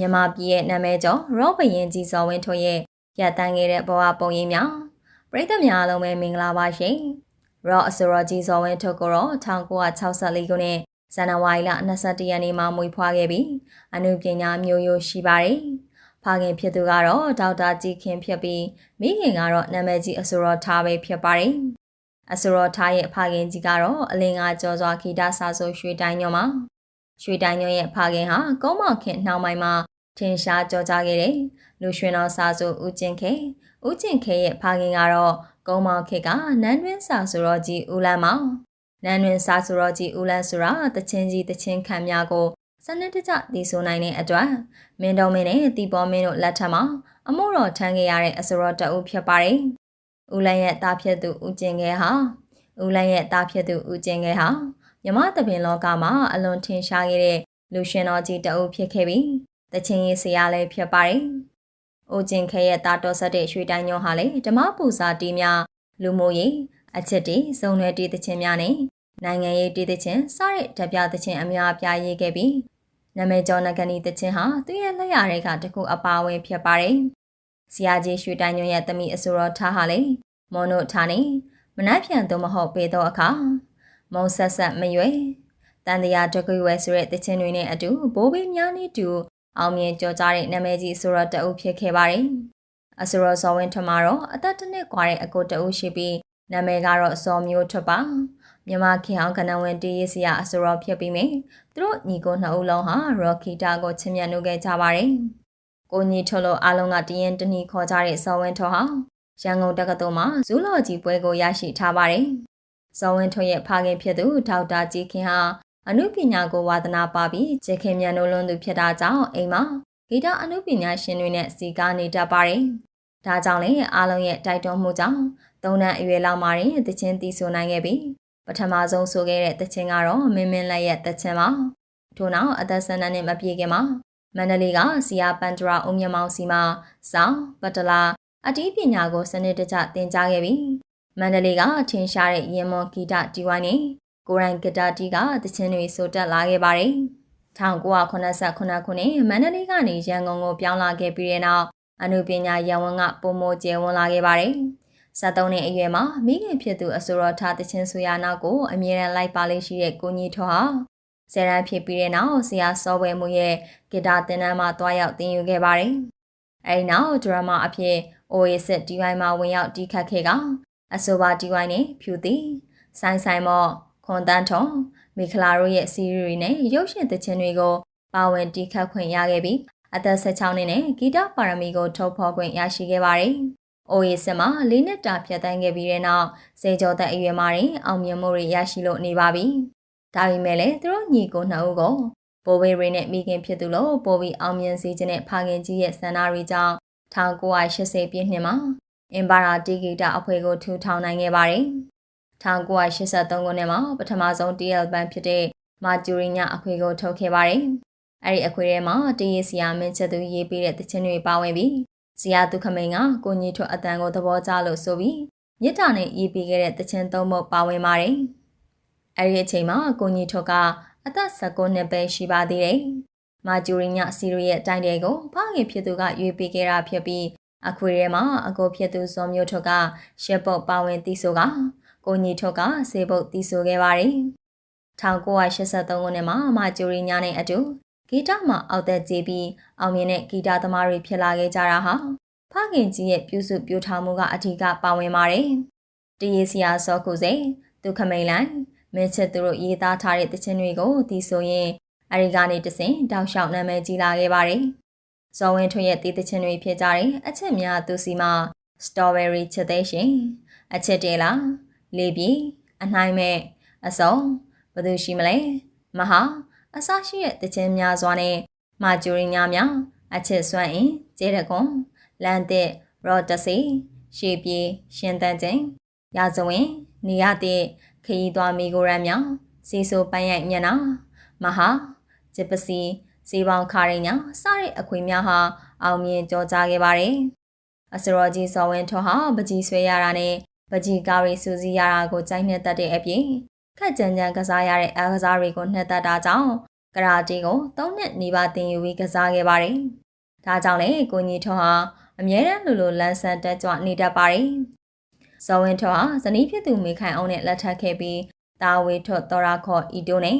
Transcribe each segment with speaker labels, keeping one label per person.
Speaker 1: မြန်မာပြည်ရဲ့နာမည်ကျော်ရောဘရင်ကြီးဇော်ဝင်းထွန်းရဲ့ရတန်းခဲ့တဲ့ဘဝပုံရိပ်များပရိသတ်များအားလုံးပဲမင်္ဂလာပါရှင်။ရောအစရောကြီးဇော်ဝင်းထွန်းကိုတော့1964ခုနှစ်ဇန်နဝါရီလ22ရက်နေ့မှာမွေးဖွားခဲ့ပြီးအနုပညာမျိုးရိုးရှိပါတယ်။ဖခင်ဖြစ်သူကတော့ဒေါက်တာကြည်ခင်ဖြစ်ပြီးမိခင်ကတော့နာမည်ကြီးအစရောထားပဲဖြစ်ပါတယ်။အစရောထားရဲ့ဖခင်ကြီးကတော့အလင်းကကြော်စွာဂီတဆာဆိုရွှေတိုင်းညောမှာရွှေတိုင်းညွန့်ရဲ့ဖခင်ဟာကုန်းမောက်ခင်နှောင်းပိုင်းမှာ ထင်ရှားကြောကြားခဲ့တဲ့လူရွှင်တော်စာဆိုဦးကျင်ခဲဦးကျင်ခဲရဲ့ဖခင်ကတော့ကုန်းမောက်ခေကနန်းတွင်းစာဆိုတော်ကြီးဦးလန်းမောင်နန်းတွင်းစာဆိုတော်ကြီးဦးလန်းဆိုတာတချင်းကြီးတချင်းခံများကိုစနစ်တကျတည်ဆိုနိုင်တဲ့အတွက်မင်းတော်မင်းနဲ့တီပေါ်မင်းတို့လက်ထက်မှာအမို့တော်ထမ်းခဲ့ရတဲ့အစရောတအုပ်ဖြစ်ပါတယ်။ဦးလန်းရဲ့တာဖြစ်သူဦးကျင်ခဲဟာဦးလန်းရဲ့တာဖြစ်သူဦးကျင်ခဲဟာမြမသပင်လောကမှာအလွန်ထင်ရှားခဲ့တဲ့လူရှင်တော်ကြီးတအုပ်ဖြစ်ခဲ့ပြီး တချင်းရေးဆရာလည်းဖြစ်ပါတယ်။အိုကျင်ခဲရဲ့တာတော်ဆက်တဲ့ရွှေတိုင်းညောဟာလေဓမ္မပူဇာတီးများလူမျိုးရေးအချက်တီစုံနယ်တီးတချင်းများနဲ့နိုင်ငံရေးတီးတချင်းစတဲ့ဓပြတချင်းအများအပြားရေးခဲ့ပြီးနာမည်ကျော်နဂနီတချင်းဟာသူ့ရဲ့လက်ရတွေကတခုအပါဝင်ဖြစ်ပါတယ်။ဆရာကြီးရွှေတိုင်းညွန့်ရဲ့တမိအစိုးရထားဟာလေမွန်တို့ထားနေမနှက်ဖြန်သို့မဟုတ်ပေတော့အခါမုံဆက်ဆက်မရွယ်တန်တရားတကွေဝဲဆိုတဲ့တခြင်းတွေနဲ့အတူဘိုးဘေးများနေတူ အောင်မြင်ကြော်ကြားတဲ့နာမည်ကြီးအဆိုတော်တအုပ်ဖြစ်ခဲ့ပါတယ်။အဆိုတော်ဇော်ဝင်းထမတော့အသက်တစ်နှစ်ကွာတဲ့အကိုတအုပ်ရှိပြီးနာမည်ကတော့ဇော်မျိုးထပါ။မြမခင်အောင်ကနဝင်တည်ရစရာအဆိုတော်ဖြစ်ပြီးမယ်။သူတို့ညီကိုနှစ်ဦးလုံးဟာရော်ခီတာကိုချစ်မြတ်နိုးခဲ့ကြပါတယ်။ကိုညီထုတ်လို့အားလုံးကတရင်တနီခေါ်ကြတဲ့ဇော်ဝင်းထဟာရန်ကုန်တက္ကသိုလ်မှာဇူလော်ဂျီပွဲကိုရရှိထားပါတယ်။ဇော်ဝင်းထွန်းရဲ့ဖခင်ဖြစ်သူဒေါက်တာကြည်ခင်ဟာ အနုပညာကိုဝါသနာပါပြီးကျေခင်မြန်နိုးလွန်းသူဖြစ်တာကြောင့်အိမ်မှာဂီတအနုပညာရှင်တွေနဲ့စီကားနေတတ်ပါတယ်။ဒါကြောင့်လည်းအားလုံးရဲ့တိုက်တွန်းမှုကြောင့်သုံးတန်းအရွယ်လောက်မှရင်တချင်းတီးဆိုနိုင်ခဲ့ပြီးပထမဆုံးဆိုခဲ့တဲ့တချင်းကတော့မင်းမင်းလက်ရဲ့တချင်းပါ။ထို့နောက်အသက်ဆန္ဒနဲ့မပြေခင်မှာမန္တလေးကစီယာပန်ဒရာအုံမြမောင်စီမှာစောင်းပတလာအတီးပညာကိုစနစ်တကျသင်ကြားခဲ့ပြီးမန္တလေးကထင်ရှားတဲ့ရင်မွန်ဂီတတီဝိုင်းနဲ့ ကိုရိုင်းဂီတာတီကတခြင်းတွေဆိုတက်လာခဲ့ပါတယ်။1989ခုနှစ်မန္တလေးကနေရန်ကုန်ကိုပြောင်းလာခဲ့ပြီးတဲ့နောက်အနုပညာရန်ဝန်ကပုံမိုကျယ်ဝန်းလာခဲ့ပါတယ်။73နှစ်အရွယ်မှာမိခင်ဖြစ်သူအစိုးရထားတခြင်းဆိုရနောက်ကိုအမြဲတမ်းလိုက်ပါလေးရှိတဲ့ကိုကြီးထွားဆယ်တန်းဖြစ်ပြီးတဲ့နောက်ဆရာစောပွဲမှုရဲ့ဂီတာသင်တန်းမှာတွားရောက်သင်ယူခဲ့ပါတယ်။အဲဒီနောက်ဒရမာအဖြစ် Oasis ဒီဝိုင်းမှာဝင်ရောက်တီးခတ်ခဲ့ကအဆိုပါဒီဝိုင်းနဲ့ဖြူသည်ဆိုင်ဆိုင်မော့ ခွန်တန်းထုံမိခလာတို့ရဲ့စီးရီးနဲ့ရုပ်ရှင်သချင်းတွေကိုပါဝင်တီးခတ်ခွင့်ရခဲ့ပြီးအသက်16နှစ်နဲ့ဂီတပါရမီကိုထုတ်ဖော်ခွင့်ရရှိခဲ့ပါတယ်။ OAS မှာ၄နှစ်တာဖြတ်သန်းခဲ့ပြီးတဲ့နောက်စေကျော်သက်အရွယ်မှာတင်အောင်မြင်မှုတွေရရှိလို့နေပါပြီ။ဒါပေမဲ့လည်းသူတို့ညီကိုနှစ်ဦးကိုပိုဘေးရီနဲ့မိခင်ဖြစ်သူလို့ပိုပြီးအောင်မြင်စေခြင်းနဲ့ဖခင်ကြီးရဲ့ဆန္ဒတွေကြောင့်1980ပြည့်နှစ်မှာအင်ပါရာတီဂီတာအဖွဲ့ကိုထူထောင်နိုင်ခဲ့ပါတယ်။ 1983ခုနှစ်မှာပထမဆုံး TL ဘန်ဖြစ်တဲ့မာဂျူရီညာအခွေကိုထုတ်ခဲ့ပါတယ်။အဲ့ဒီအခွေထဲမှာတရေးစီယာမင်းချက်သူရေးပေးတဲ့တခြင်းတွေပါဝင်ပြီးဇီယာသူခမိန်ကကိုကြီးထွတ်အတန်ကိုသဘောကျလို့ဆိုပြီးမြစ်တာနဲ့ရေးပေးခဲ့တဲ့တခြင်းသုံးဖို့ပါဝင်ပါတယ်။အဲ့ဒီအချိန်မှာကိုကြီးထွတ်ကအသက်19နှစ်ပဲရှိပါသေးတယ်။မာဂျူရီညာစီရီရဲ့အတိုင်းတွေကိုဖခင်ဖြစ်သူကရွေးပေးခဲ့တာဖြစ်ပြီးအခွေထဲမှာအကိုဖြစ်သူဇော်မျိုးထွတ်ကရှက်ပုတ်ပါဝင်တီးဆိုက ကိုညီထွတ်ကဆေးပုတ်တီးဆိုခဲ့ပါတယ်။1983ခုနှစ်မှာမကျူရီညာနဲ့အတူဂီတမှာအောက်သက်ကြီးပြီးအောင်မြင်တဲ့ဂီတသမားတွေဖြစ်လာခဲ့ကြတာဟာဖခင်ကြီးရဲ့ပြုစုပြောထားမှုကအထူးကပါဝင်ပါတယ်။တရေစရာစောကုစေဒုခမိန်လိုင်းမင်းချစ်သူတို့ရေးသားထားတဲ့တခြင်းတွေကိုဒီဆိုရင်အဲဒီကနေတဆင်တောက်လျှောက်နာမည်ကြီးလာခဲ့ပါတယ်။ဇော်ဝင်းထွန်းရဲ့တည်တခြင်းတွေဖြစ်ကြတဲ့အချက်များသူစီမှာ strawberry ချက်သေးရှင်အချက်တဲလား လေးပြေအနှိုင်းမဲ့အစုံဘယ်သူရှိမလဲမဟာအစရှိတဲ့တခြင်းများစွာနဲ့မာဂျူရီများများအချက်စွမ်းအင်ကျဲတကွန်လန်တဲ့ရော့တစီရှေပြေရှင်တန်ချင်းရာဇဝင် နေရတဲ့ခရီးသွားမိကိုရမ်းများစီဆိုပန်းရိုက်မျက်နှာမဟာဂျပစီဈေးပေါင်းခါရင်ညာစတဲ့အခွေများဟာအောင်မြင်ကြောကြားခဲ့ပါတယ်။အစရောကြီးဇော်ဝင်းထွန်းဟာပကြီးဆွဲရတာနဲ့ ပကြီးကားရီစူစီရတာကိုကြိုက်နှစ်သက်တဲ့အပြင်ခက်ကြံကြံကစားရတဲ့အားကစားတွေကိုနှစ်သက်တာကြောင့်ကရာတီကို၃နှစ်နီးပါးသင်ယူပြီးကစားခဲ့ပါတယ်။ဒါကြောင့်လည်းကိုညီထွန်းဟာအမြဲတမ်းလိုလိုလန်းဆန်းတက်ကြွနေတတ်ပါတယ်။ဇော်ဝင်းထွန်းဟာဇနီးဖြစ်သူမေခိုင်အောင်နဲ့လက်ထပ်ခဲ့ပြီးတာဝေထွတ်တော်ရာခေါ်ဤတိုနဲ့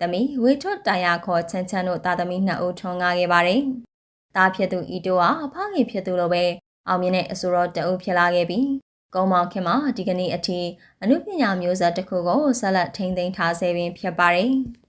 Speaker 1: သမီးဝေထွတ်တာယာခေါ်ချမ်းချမ်းတို့တာသမီနှစ်ဦးထွန်းကားခဲ့ပါတယ်။တာဖြစ်သူဤတိုဟာအဖခင်ဖြစ်သူလိုပဲအောင်မြင်တဲ့အဆိုတော်တအုပ်ဖြစ်လာခဲ့ပြီး ကုန်းမောင်ခင်မှာဒီကနေ့အထိအမှုပညာမျိုးဆက်တစ်ခုကိုဆက်လက်ထိန်းသိမ်းထားဆဲပင်ဖြစ်ပါတယ်။